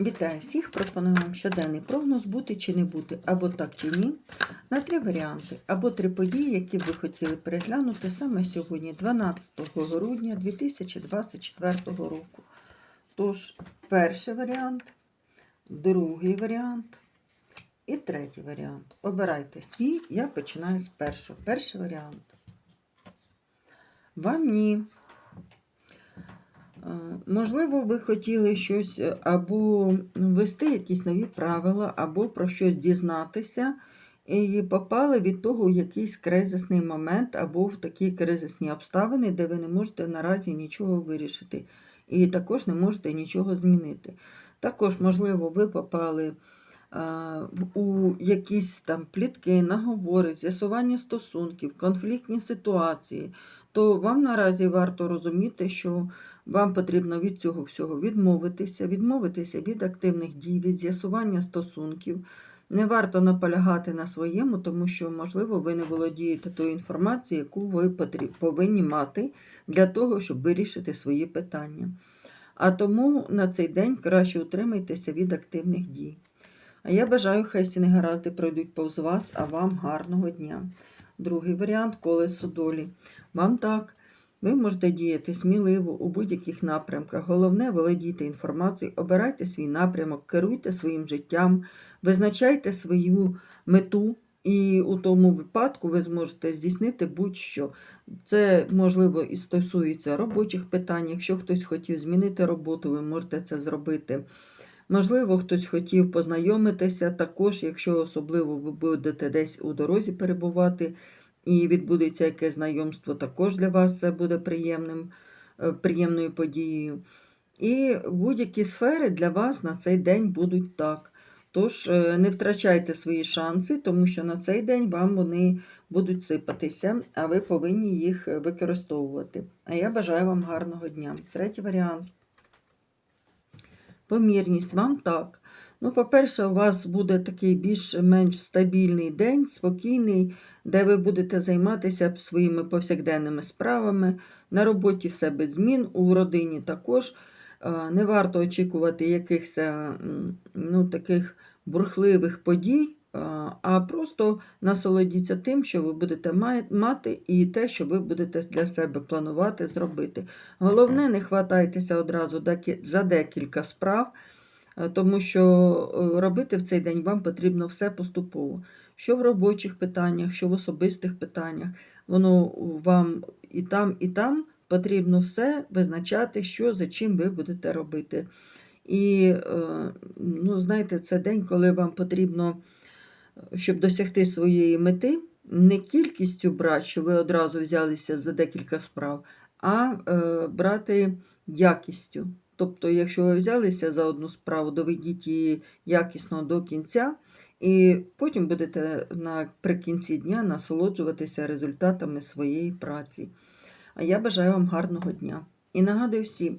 Вітаю всіх! Пропоную вам щоденний прогноз бути чи не бути, або так чи ні, на три варіанти, або три події, які ви хотіли переглянути саме сьогодні, 12 грудня 2024 року. Тож, перший варіант, другий варіант і третій варіант. Обирайте свій, я починаю з першого. Перший варіант. Вам ні. Е, Можливо, ви хотіли щось е, або ввести якісь нові правила, або про щось дізнатися, і попали від того у якийсь кризисний момент, або в такі кризисні обставини, де ви не можете наразі нічого вирішити, і також не можете нічого змінити. Також, можливо, ви попали е, у якісь там плітки, наговори, з'ясування стосунків, конфліктні ситуації, то вам наразі варто розуміти, що вам потрібно від цього всього відмовитися, відмовитися від активних дій, від з'ясування стосунків. Не варто наполягати на своєму, тому що, можливо, ви не володієте тою інформацією, яку ви повинні мати для того, щоб вирішити свої питання. А тому на цей день краще утримайтеся від активних дій. А я бажаю, хай всі негаразди пройдуть повз вас, а вам гарного дня. Другий варіант колесо долі. Вам так. Ви можете діяти сміливо у будь-яких напрямках. Головне, володійте інформацією, обирайте свій напрямок, керуйте своїм життям, визначайте свою мету, і у тому випадку ви зможете здійснити будь-що. Це, можливо, і стосується робочих питань. Якщо хтось хотів змінити роботу, ви можете це зробити. Можливо, хтось хотів познайомитися, також, якщо особливо ви будете десь у дорозі перебувати, і відбудеться якесь знайомство, також для вас це буде приємним, е, приємною подією. І будь-які сфери для вас на цей день будуть так. Тож е, не втрачайте свої шанси, тому що на цей день вам вони будуть сипатися, а ви повинні їх е, використовувати. А я бажаю вам гарного дня. Третій варіант. Помірність вам так. Ну, по-перше, у вас буде такий більш-менш стабільний день, спокійний, де ви будете займатися своїми повсякденними справами. На роботі все без змін, у родині також. Е, Не варто очікувати якихось ну, таких бурхливих подій, а просто насолодіться тим, що ви будете мати, і те, що ви будете для себе планувати зробити. Головне, не хватайтеся одразу за декілька справ, е, тому що е, робити в цей день вам потрібно все поступово. Що в робочих питаннях, що в особистих питаннях, воно вам і там, і там потрібно все визначати, що за чим ви будете робити. І, е, ну, знаєте, це день, коли вам потрібно, щоб досягти своєї мети, не кількістю брати, що ви одразу взялися за декілька справ, а е, брати якістю. Тобто, якщо ви взялися за одну справу, доведіть її якісно до кінця, і потім будете наприкінці дня насолоджуватися результатами своєї праці. А я бажаю вам гарного дня. І нагадую всім,